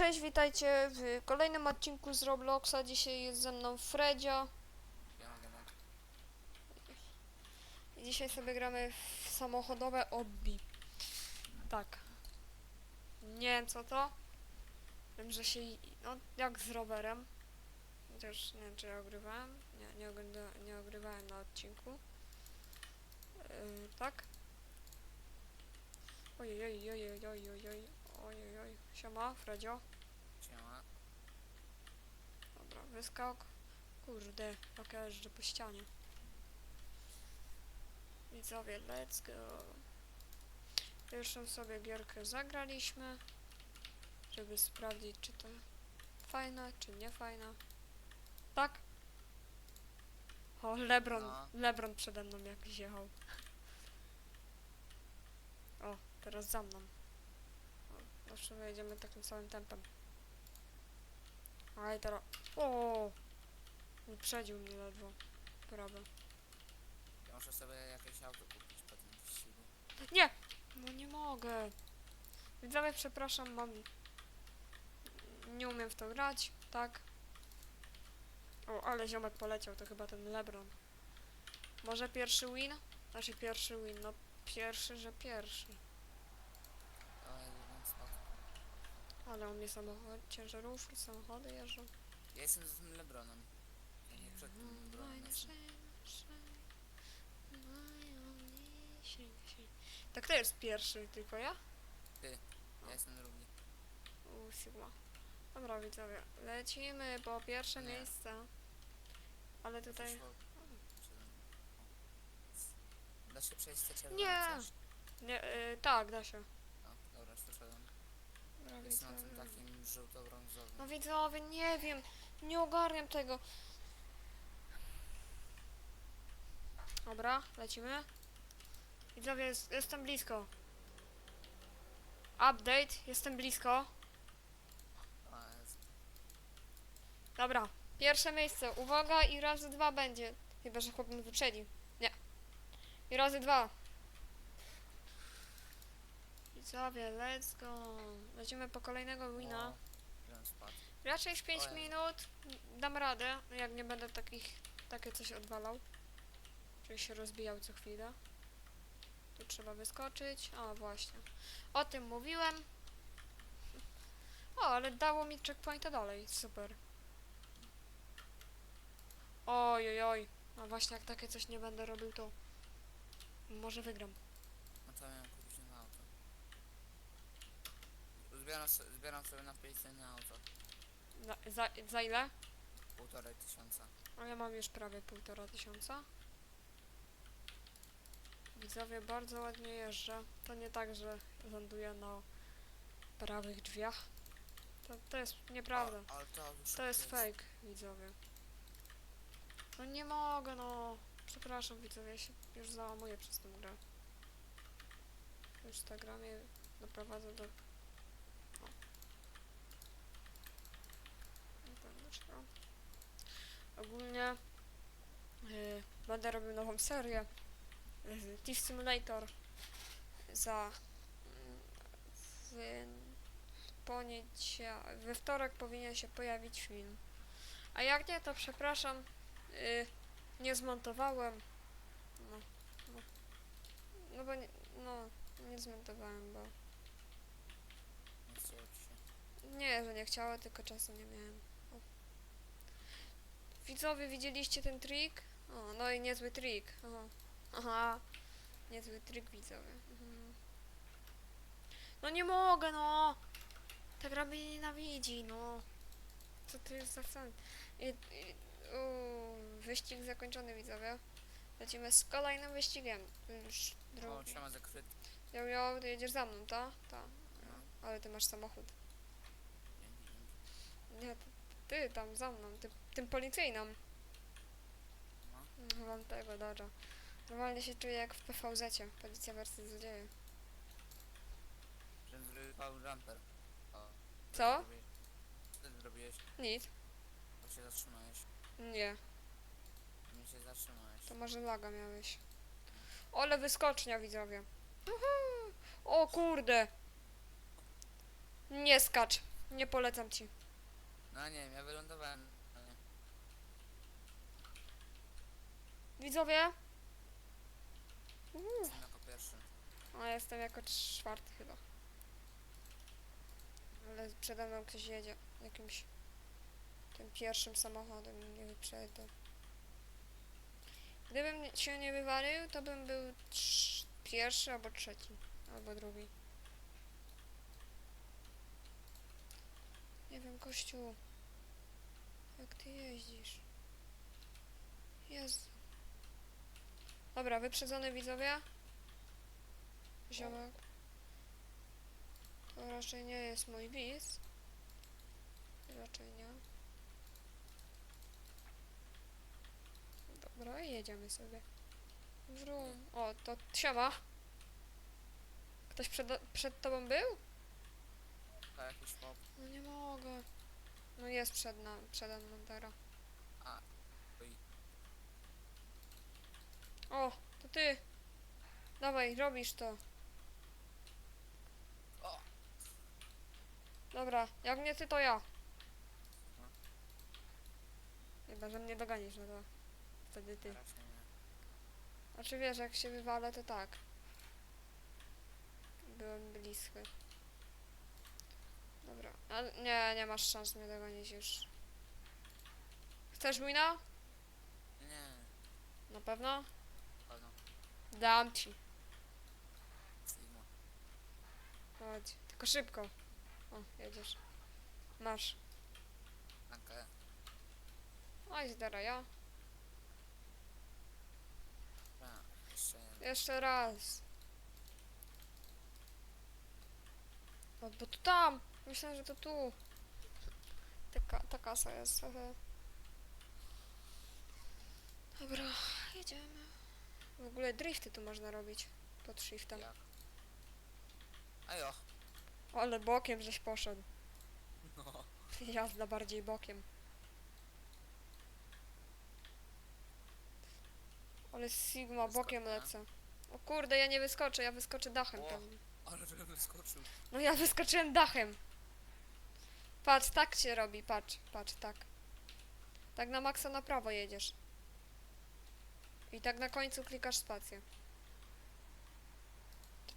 cześć, witajcie w kolejnym odcinku z Robloxa. Dzisiaj jest ze mną Fredzio. Dzisiaj sobie gramy w samochodowe obbi. Tak. Nie wiem co to. Wiem, że się... No, jak z rowerem. Chociaż nie wiem, czy ja ogrywałem. Nie, nie, ogląda, nie ogrywałem na odcinku. Yy, tak. Ojej, ojej, ojej, ojej, ojej, ojej, ojej. Siema, Fredzio. Siema. Dobra, wyskok. Kurde, jeżdżę po ścianie. Widzowie, let's go. Pierwszą sobie gierkę zagraliśmy, żeby sprawdzić, czy to fajna, czy nie fajna. Tak? O, Lebron, No. Lebron przede mną jakiś jechał. O, teraz za mną. O, zawsze jedziemy takim samym tempem. A i teraz... O! Wyprzedził mnie ledwo. Prawie. Ja muszę sobie jakieś auto kupić po tym wyścigu. Nie! No nie mogę. Widzowie, przepraszam, mam... Nie umiem w to grać, tak? O, ale ziomek poleciał, to chyba ten Lebron. Może pierwszy win? Znaczy pierwszy win, no pierwszy, że pierwszy. O, jeden spadł. Ale on mnie samochód, ciężarówki, samochody jeżdżą. Ja jestem z tym Lebronem. Ja nie przed tym Lebronem jestem. Tak to jest pierwszy, tylko ja? Ja jestem drugi. U, Sigma. Dobra, widzowie, lecimy po pierwsze Nie. miejsce. Ale tutaj... Przyszło-. Da się przejść te czerwone Nie. Nie, y, tak, da się. O, dobra, już poszedłem. Dobra, Jest na tym takim żółto-brązowym. No widzowie, nie wiem, nie ogarniam tego. Dobra, lecimy. Widzowie, jest, jestem blisko. Update, jestem blisko. Dobra, pierwsze miejsce, uwaga i razy dwa będzie. Chyba, że chłop mnie wyprzedzi. Nie. I razy dwa. Widzowie, let's go. Lecimy po kolejnego wina. Raczej w 5 Ojej. minut dam radę, jak nie będę takich, takie coś odwalał. Czyli się rozbijał co chwilę. Tu trzeba wyskoczyć. O, właśnie. O tym mówiłem. O, ale dało mi checkpointa dalej. Super. Oj, oj, oj. A właśnie jak takie coś nie będę robił, to może wygram. No to miałem kupić nowe auto. Zbieram, zbieram sobie na PlayStation auto. Za, za, za ile? Półtorej tysiąca. A ja mam już prawie półtora tysiąca. Widzowie, bardzo ładnie jeżdżę. To nie tak, że ląduję na prawych drzwiach. To, to jest nieprawda. O, ale to już To jest fake, widzowie. No nie mogę, no. Przepraszam, widzowie, ja się już załamuję przez tę grę. Już ta gra mnie doprowadza do... O. Nie wiem dlaczego. Ogólnie y, będę robił nową serię y, Thief Simulator za mm, w poniedziałek, we wtorek powinien się pojawić film. A jak nie, to przepraszam, y, nie zmontowałem. No, no, no bo nie, no, nie zmontowałem, bo Nie że nie chciała, tylko czasu nie miałem. Widzowie, widzieliście ten trik? O, no i niezły trik. Aha, Aha. niezły trik, widzowie. Mhm. No nie mogę, no! Ta gra mnie nienawidzi, no. Co to jest za sen? I, i, u, wyścig zakończony, widzowie. Lecimy z kolejnym wyścigiem. To Już O, drugi. siema zakryty. Jo, jo, ty jedziesz za mną, ta? Ta. No, Ale ty masz samochód. Nie, ty tam za mną, ty, tym policyjnym. No. Wam tego, dobra. Normalnie się czuję jak w PVZ-cie. Policja versus złodzieje. Że zrobił power jumper. O, Co? zrobiłeś? Co ty zrobiłeś? Nic. Bo się zatrzymałeś. Nie, Nie się zatrzymałeś. to może laga miałeś. Ole wyskocznia, widzowie. Uhu. O kurde. Nie skacz. Nie polecam ci. No nie wiem, ja wylądowałem. ale nie. Widzowie? Jestem jako pierwszy. a ja jestem jako czwarty chyba. Ale przede mną ktoś jedzie jakimś tym pierwszym samochodem i nie wyprzedzę. Gdybym się nie wywalił, to bym był pierwszy albo trzeci, albo drugi. Nie wiem, kościół. Jak ty jeździsz? Jezu. Dobra, wyprzedzony widzowie. Ziomek. To raczej nie jest mój widz. Raczej nie. Dobra, jedziemy sobie. Wrum. O, to siema. Ktoś przed, przed tobą był? To jakiś pop. No nie mogę. No jest przed nami, przede mną teraz. Oj. O, to ty. Dawaj, robisz to. Dobra, jak nie ty, to ja. Chyba, że mnie doganisz, no to wtedy ty. Raczej nie. Znaczy wiesz, jak się wywalę, to tak. Byłem bliski. Dobra, ale nie, nie masz szans mnie dogonić już. Chcesz wina? Nie, Na pewno. Dam ci. Chodź, tylko szybko. O, jedziesz. Masz. Dankę. Oj, zdara ja. Jeszcze jeden. Jeszcze raz. O, bo to tam. Myślałem, że to tu. Taka, ta kasa jest. hehe. Dobra, jedziemy. W ogóle drifty tu można robić pod shiftem. Jak? Ajo. Ale bokiem żeś poszedł. No. Jazda bardziej bokiem. Ale Sigma, bokiem Wyskoczę. lecę. O kurde, ja nie wyskoczę, ja wyskoczę dachem O. pewnie. Ale żebym wyskoczył. No ja wyskoczyłem dachem. Patrz, tak się robi, patrz, patrz, tak. Tak na maksa na prawo jedziesz. I tak na końcu klikasz spację.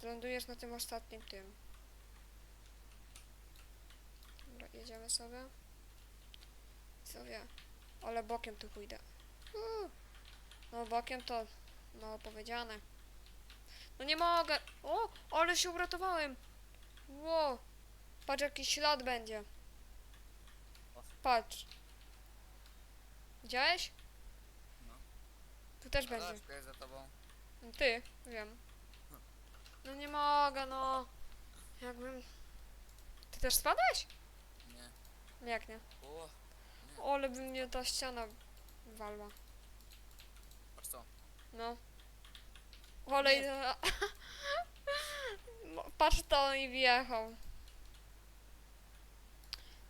To lądujesz na tym ostatnim tym. Dobra, jedziemy sobie. Sobie. Ale bokiem tu pójdę. Uuu. No bokiem to, no powiedziane. No nie mogę. O, ale się uratowałem. Ło! Patrz, jaki ślad będzie. Patrz. Widziałeś? No. Tu też będzie. Jest za tobą. Ty, wiem. No nie mogę, no. Jakbym... Ty też spadłeś? Nie. Jak nie? O. Ale by mnie ta ściana walła. Patrz co. No. Olej. No, Patrz to i wjechał.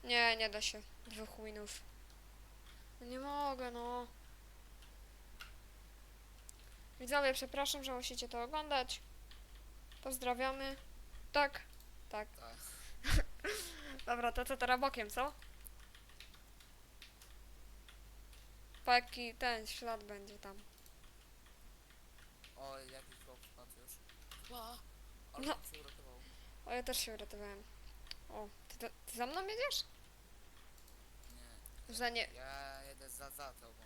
Nie, nie da się. Dwóch winów. No Nie mogę, no. Widzowie, przepraszam, że musicie to oglądać. Pozdrawiamy. Tak, tak. Dobra, to co teraz bokiem, co? Po jaki ten ślad będzie tam. O, jakiś pop spadł już. Ła. Ale No. no. się uratował. O, ja też się uratowałem. O, ty, to, ty za mną jedziesz? Nie. Za nie... Ja jedę za, za tobą.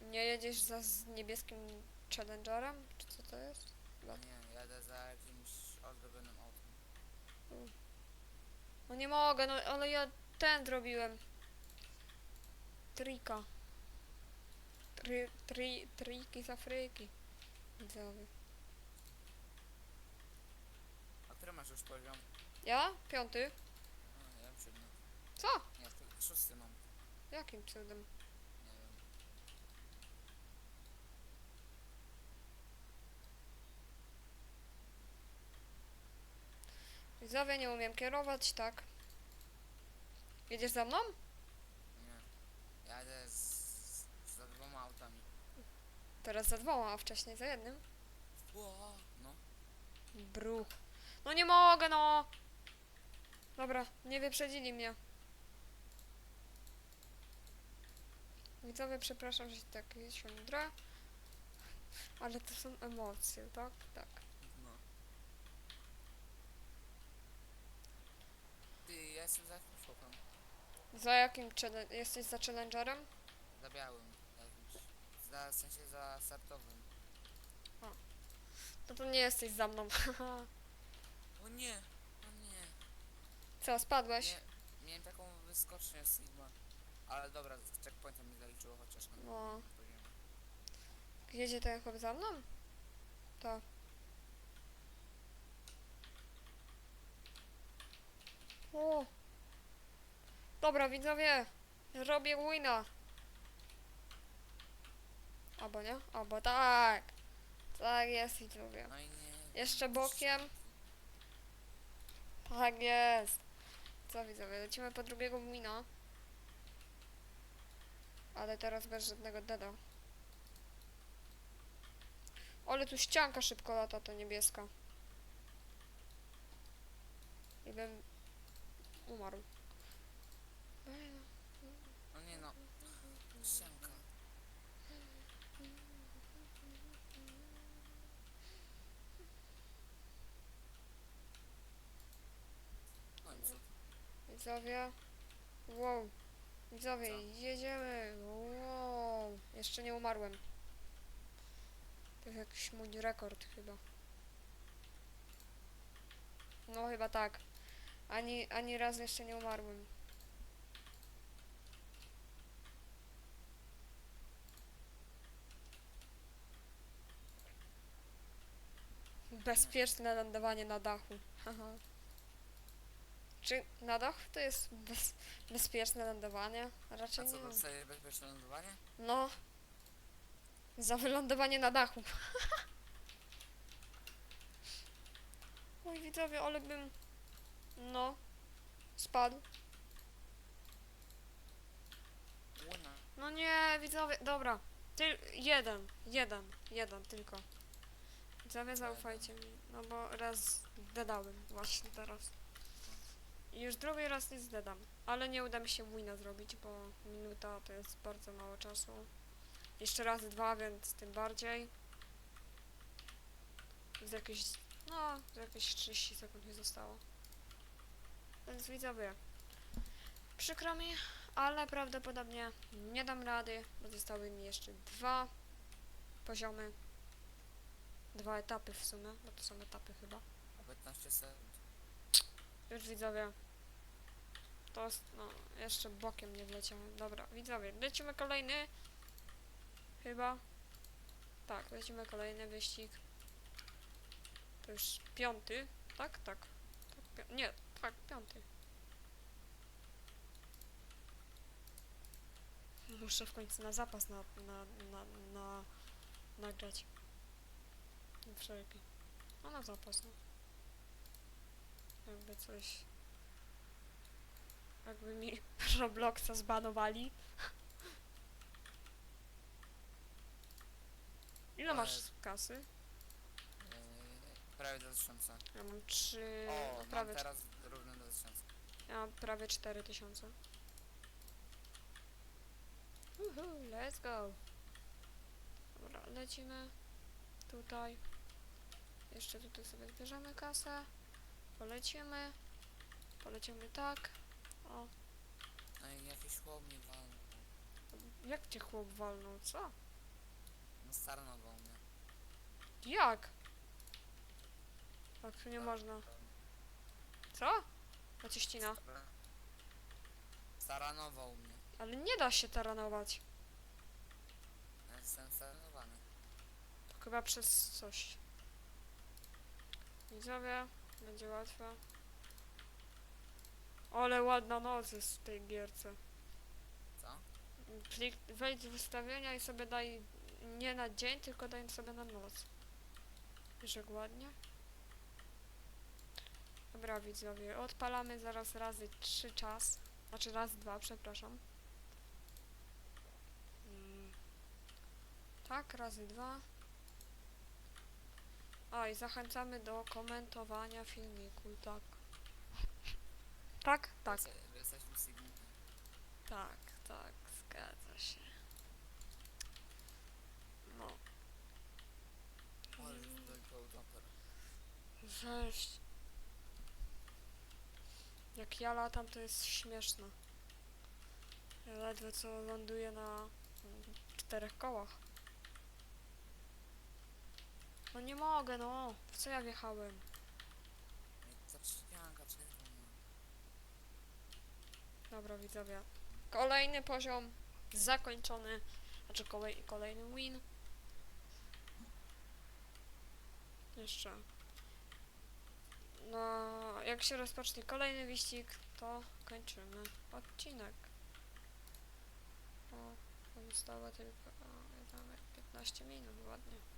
Nie jedziesz za z niebieskim Challengerem? Czy co to jest? Chyba. Nie, jadę za jakimś ozdobionym autem. No nie mogę, no ale ja ten zrobiłem. Trika. Tri, tri, triki z Afryki. Widzowie. A który masz już poziom? Ja? Piąty? No, ja siódmy. Co? Nie, to szósty mam. Jakim cudem? Nie wiem. Widzowie, nie umiem kierować, tak. Jedziesz za mną? Nie. Jadę z, z, za dwoma autami. Teraz za dwoma, a wcześniej za jednym. Ła. No. Bruch. No nie mogę, no! Dobra, nie wyprzedzili mnie. Widzowie, przepraszam, że tak siądrę. Ale to są emocje, tak? Tak. No. Ty, ja jestem za jakimś chłopem. Za jakim challenge? Jesteś za challengerem? Za białym jakimś. Za, w sensie za startowym. No to nie jesteś za mną. O nie! O nie! Co, spadłeś? nie miałem taką wyskocznię Sigma. Ale dobra, z checkpointem mi zaliczyło chociaż No. poziomie. Jedzie ten chłop za mną? To. O. Dobra, widzowie. Robię wina. Albo nie? Albo tak. Tak jest, widzowie. No. Jeszcze bokiem. Tak jest. Co widzowie, lecimy po drugiego wina. Ale teraz bez żadnego deda. Ale tu ścianka szybko lata, to niebieska. I bym umarł. No nie no. Ścianka. W końcu. Widzowie. Wow. Widzowie, jedziemy. Wow. Jeszcze nie umarłem. To jest jakiś mój rekord chyba. No chyba tak. Ani, ani raz jeszcze nie umarłem. Bezpieczne lądowanie na dachu. Haha. Czy na dach to jest bez, bezpieczne lądowanie? A Raczej co, nie. dostaje bezpieczne lądowanie? No. Za wylądowanie na dachu. Oj widzowie, ale bym... No. Spadł. Łuna. No nie, widzowie, dobra. Ty, jeden, jeden, jeden tylko. Widzowie, zaufajcie mi. No bo raz zdedałem właśnie teraz. I już drugi raz nie zdedam. Ale nie uda mi się wina zrobić, bo minuta to jest bardzo mało czasu. Jeszcze raz dwa, więc tym bardziej. Z jakieś, no, z jakieś 30 sekund mi zostało. Więc widzowie. Przykro mi, ale prawdopodobnie nie dam rady, bo zostały mi jeszcze dwa poziomy. Dwa etapy w sumie, bo to są etapy chyba. A 15 sekund. Już widzowie. To jest, no, jeszcze bokiem nie wleciałem. Dobra, widzowie, lecimy kolejny. Chyba. Tak, lecimy kolejny wyścig. To już piąty, tak? Tak. tak pi- nie, tak, piąty. Muszę w końcu na zapas na, na, na, na nagrać. Wszelki. No na zapas, no. Jakby coś... Jakby mi Robloxa zbanowali. Ile masz Ale- kasy? Yy, prawie do 1000. Ja mam trzy... O, mam prawie, teraz równe do 1000. ja mam prawie 4000. Uhu, let's go. Dobra, lecimy. Tutaj. Jeszcze tutaj sobie zbierzemy kasę. Polecimy. Polecimy tak. O, No i jakiś chłop mnie walnął. jak cię chłop walnął, co? No staranował mnie. Jak? Tak, tu nie można. Co? A cię ścina. Stara- Staranował mnie. Ale nie da się taranować. Ja Jestem staranowany. To chyba przez coś. Widzowie, będzie łatwo. Ale ładna noc jest w tej gierce. Co? Plik, wejdź w ustawienia i sobie daj nie na dzień, tylko daj sobie na noc. Wiesz jak ładnie? Dobra widzowie, odpalamy zaraz razy trzy czas. Znaczy raz dwa, przepraszam. Mm. Tak, razy dwa. A i zachęcamy do komentowania filmiku, tak. Tak? Tak. Jesteśmy Sigma. Tak, tak, zgadza się. No. Ale. Jak ja latam, to jest śmieszne. Ja ledwo co ląduję na czterech kołach. No nie mogę, no. W co ja wjechałem? Dobra, widzowie. Kolejny poziom zakończony. Znaczy kolej, kolejny win. Jeszcze. No, jak się rozpocznie kolejny wyścig, to kończymy odcinek. O, zostało tylko o, tam 15 minut, ładnie.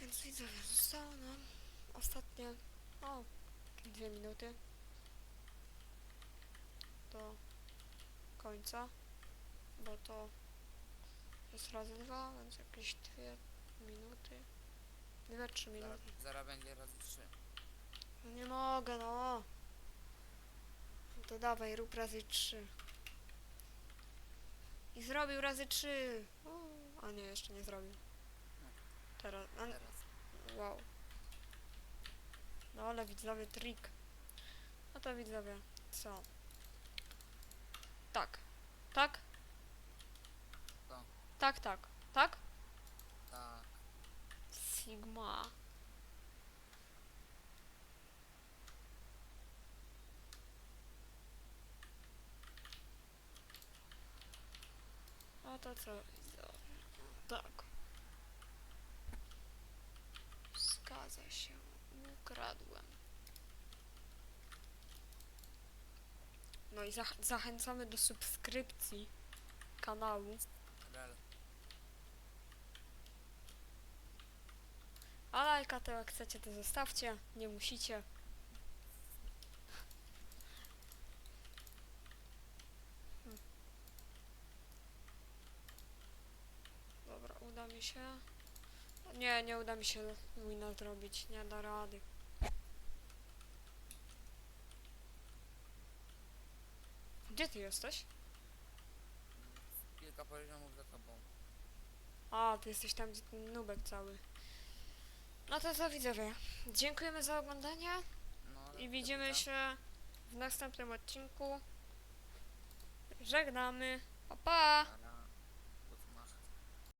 Więc widzowie, zostało nam ostatnie, o, dwie minuty do końca, bo to jest razy dwa, więc jakieś dwie minuty, dwie, trzy minuty. zaraz będzie razy trzy. No nie mogę, no. No to dawaj, rób razy trzy. I zrobił razy trzy. U, A nie, jeszcze nie zrobił. Teraz, a, Teraz. Wow. No ale widzowie trik. No to widzowie, co? Tak. Tak? Co? Tak, tak. Tak? Tak. Sigma. A to co? Tak. Zgadza się. Ukradłem. No i zach zachęcamy do subskrypcji kanału. Rel. A lajka to jak chcecie to zostawcie, nie musicie. Hmm. Dobra, uda mi się. Nie, nie uda mi się wina zrobić, nie da rady. Gdzie ty jesteś? Kilka poziomów za tobą. A, ty jesteś tam, gdzie ten nubek cały. No to co widzowie, dziękujemy za oglądanie. No, I widzimy się w następnym odcinku. Żegnamy. Pa pa! Na